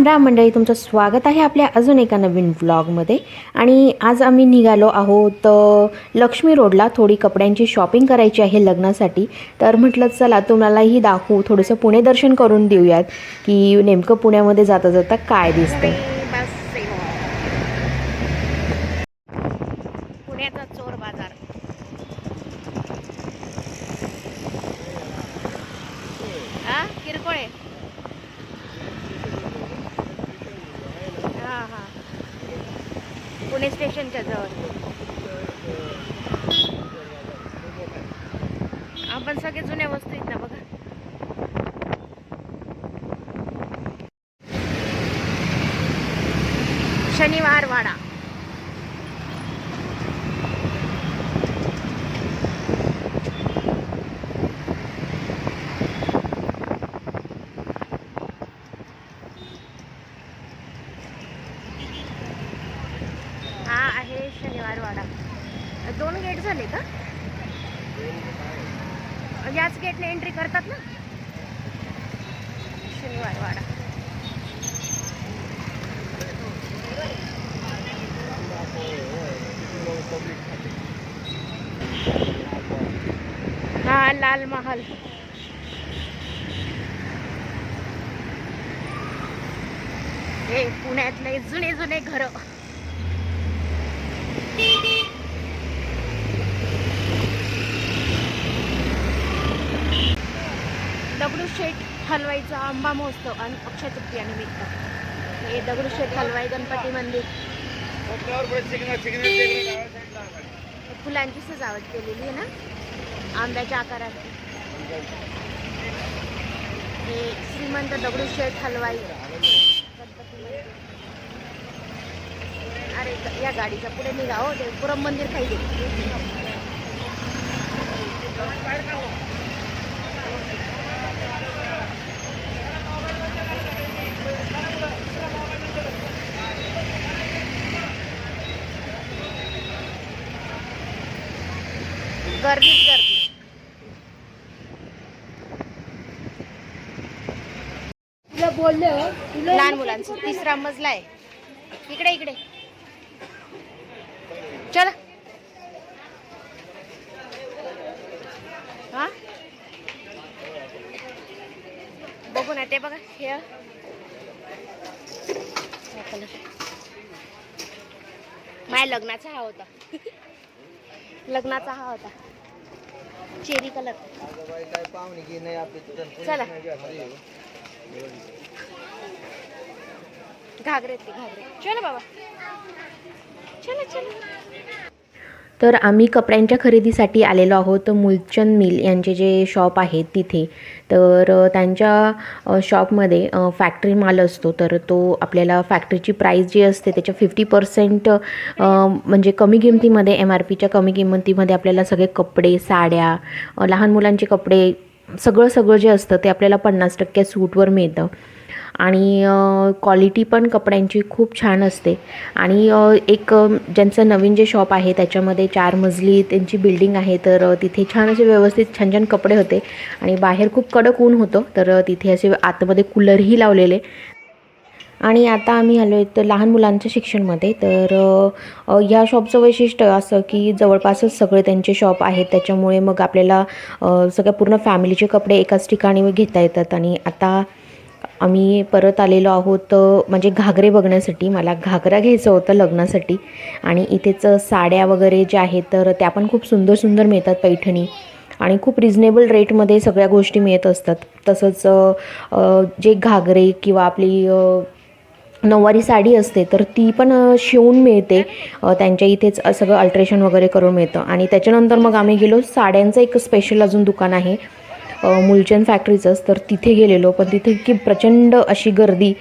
राम राम मंडळी तुमचं स्वागत आहे आपल्या अजून एका नवीन व्लॉगमध्ये आणि आज आम्ही निघालो आहोत लक्ष्मी रोडला. थोडी कपड्यांची शॉपिंग करायची आहे लग्नासाठी. तर म्हटलं चला तुम्हालाही दाखवू थोडंसं पुणे दर्शन करून देऊयात की नेमकं पुण्यामध्ये जाता जाता काय दिसतं पुण्याचा चोर बाजार हा किरकोळ आहे हा हा पुणे स्टेशनच्या जवळ. आपण सगळे जुन्या वस्तू आहेत ना बघा. शनिवार वाडा हा आहे शनिवार वाडा. दोन गेट झाले का? याच गेटने एंट्री करतात ना? शनिवार वाडा. हा लाल महाल. हे पुण्यातले जुने जुने घरं. दगडूशेठ हलवाईचा आंबा महोत्सव आणि अक्षय तृतीया निमित्त. हे दगडूशेठ हलवाई गणपती मंदिर. फुलांची सजावट केलेली आहे ना? आंब्याच्या आकारात. हे श्रीमंत दगडूशेठ हलवाई गणपती मंदिर. अरे या गाडीच्या पुढे निघा हो ते पुरम मंदिर गर्दीच गर्दी लहान मुलांचं तिसरा मजला आहे. इकडे इकडे. चला. हा? बघू ना ते बघा हे. माझ्या लग्नाचा हा होता. लग्नाचा हा होता. Cherry colour. चला. घागरे ते घागरे. चला बाबा. तर आम्ही कपड्यांच्या खरेदीसाठी आलेलो आहोत मुलचंद मिल यांचे जे शॉप आहेत तिथे. तर त्यांच्या शॉपमध्ये फॅक्टरी माल असतो. तर तो आपल्याला फॅक्टरीची प्राईस जी असते त्याच्या फिफ्टी पर्सेंट म्हणजे कमी किमतीमध्ये एम आर पीच्या कमी किमतीमध्ये आपल्याला सगळे कपडे साड्या लहान मुलांचे कपडे सगळं सगळं जे असतं ते आपल्याला पन्नास टक्के सूटवर मिळतं. आणि क्वालिटी पण कपड्यांची खूप छान असते. आणि एक ज्यांचं नवीन जे शॉप आहे त्याच्यामध्ये चार मजली त्यांची बिल्डिंग आहे तर तिथे छान असे व्यवस्थित छान छान कपडे होते. आणि बाहेर खूप कडक ऊन होतं तर तिथे असे आतमध्ये कूलरही लावलेले. आणि आता आम्ही आलो आहे तर लहान मुलांच्या शिक्षणमध्ये तर ह्या शॉपचं वैशिष्ट्य असं की जवळपासच सगळे त्यांचे शॉप आहेत. त्याच्यामुळे मग आपल्याला सगळ्या पूर्ण फॅमिलीचे कपडे एकाच ठिकाणी घेता येतात. आणि आता आम्ही परत आलेलो आहोत म्हणजे घागरे बघण्यासाठी मला घागरा घ्यायचं होतं लग्नासाठी. आणि इथेच साड्या वगैरे ज्या आहेत तर त्या पण खूप सुंदर सुंदर मिळतात पैठणी. आणि खूप रिजनेबल रेटमध्ये सगळ्या गोष्टी मिळत असतात. तसंच जे घागरे किंवा आपली नऊवारी साडी असते तर ती पण शिवून मिळते. त्यांच्या इथेच सगळं अल्ट्रेशन वगैरे करून मिळतं. आणि त्याच्यानंतर मग आम्ही गेलो साड्यांचं एक स्पेशल अजून दुकान आहे. मुलचंद फॅक्टरीचंच तर तिथे गेलेलो. पण तिथे की प्रचंड अशी गर्दी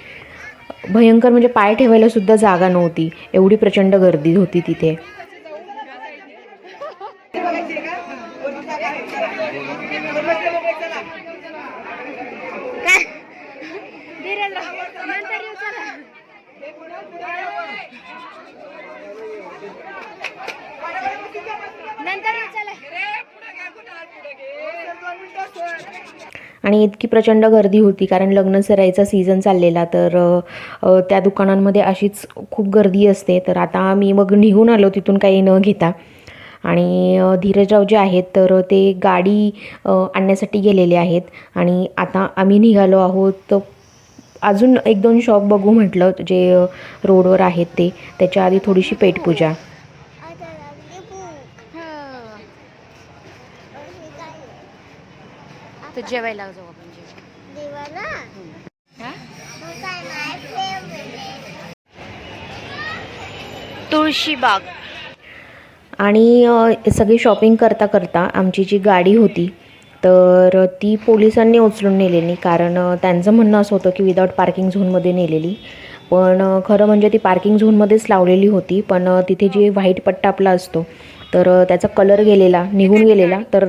भयंकर म्हणजे पाय ठेवायला सुद्धा जागा नव्हती. एवढी प्रचंड गर्दी होती तिथे. नंतर येऊ चला नंतर येऊ चला आणि इतकी प्रचंड गर्दी होती कारण लग्न सराईचा सीझन चाललेला तर त्या दुकानांमध्ये अशीच खूप गर्दी असते. तर आता मी मग निघून आलो तिथून काही न घेता. आणि धीरजराव जे आहेत तर ते गाडी आणण्यासाठी गेलेले आहेत. आणि आता आम्ही निघालो आहोत तर अजून एक दोन शॉप बघू म्हटलं जे रोडवर आहेत ते. त्याच्या आधी थोडीशी पेटपूजा. तर जेवायला जाऊ आपण जेवायला हा? तुळशीबाग आणि सगळी शॉपिंग करता करता आमची जी गाडी होती तर ती पोलिसांनी उचलून नेलेली. कारण त्यांचं म्हणणं असं होतं की विदाऊट पार्किंग झोनमध्ये नेलेली. पण खरं म्हणजे ती पार्किंग झोनमध्येच लावलेली होती. पण तिथे जी व्हाईट पट्टा आपला असतो तर त्याचा कलर गेलेला निघून गेलेला. तर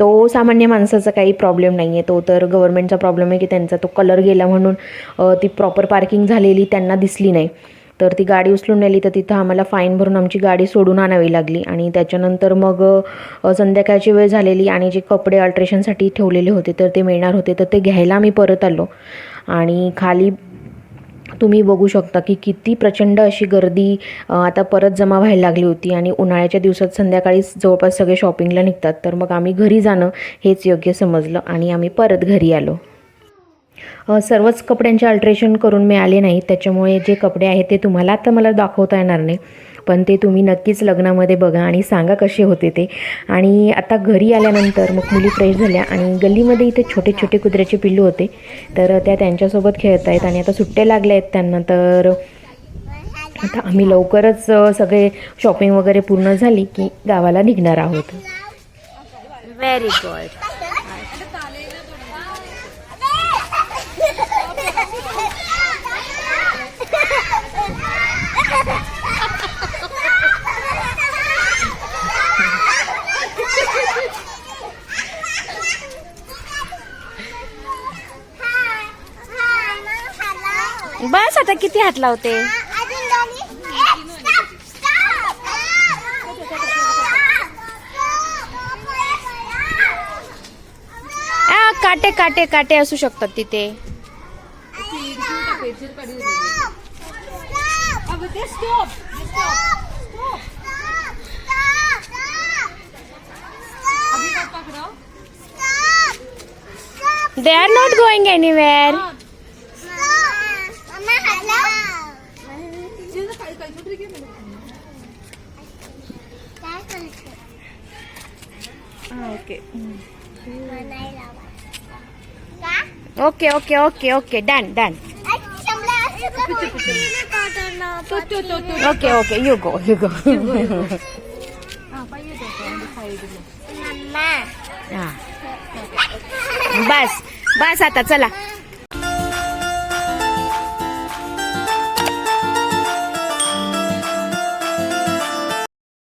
तो सामान्य माणसाचा काही प्रॉब्लेम नाही आहे तो तर गव्हर्नमेंटचा प्रॉब्लेम आहे की त्यांचा तो कलर गेला म्हणून ती प्रॉपर पार्किंग झालेली त्यांना दिसली नाही. तर ती गाडी उचलून नेली तर तिथं आम्हाला फाईन भरून आमची गाडी सोडून आणावी लागली. आणि त्याच्यानंतर मग संध्याकाळची वेळ झालेली आणि जे कपडे अल्ट्रेशनसाठी ठेवलेले होते तर ते मिळणार होते तर ते घ्यायला आम्ही परत आलो. आणि खाली तुम्ही बघू शकता की किती प्रचंड अशी गर्दी आता परत जमा व्हायला लागली होती आणि उन्हाळ्याच्या दिवसात संध्याकाळी जवळपास सगळे शॉपिंगला निघतात. तर मग आम्ही घरी जाणं हेच योग्य समजलं आणि आम्ही परत घरी आलो. सर्वच कपड्यांचे अल्ट्रेशन करून मिळाले नाही. त्याच्यामुळे जे कपडे आहेत ते तुम्हाला आता मला दाखवता येणार नाही. पण ते तुम्ही नक्कीच लग्नामध्ये बघा आणि सांगा कसे होते ते. आणि आता घरी आल्यानंतर मग मुली फ्रेश झाल्या आणि गल्लीमध्ये इथे छोटे छोटे कुत्र्याचे पिल्लू होते. तर त्या त्यांच्यासोबत खेळत आहेत आणि आता सुट्ट्या लागल्या आहेत त्यांना. तर आता आम्ही लवकरच सगळे शॉपिंग वगैरे पूर्ण झाली की गावाला निघणार आहोत. व्हेरी गुड आता किती हात लावते? आ, काटे काटे काटे असू शकतात तिथे. They are not going anywhere okay okay okay okay done done okay okay you go you go बस बस आता चला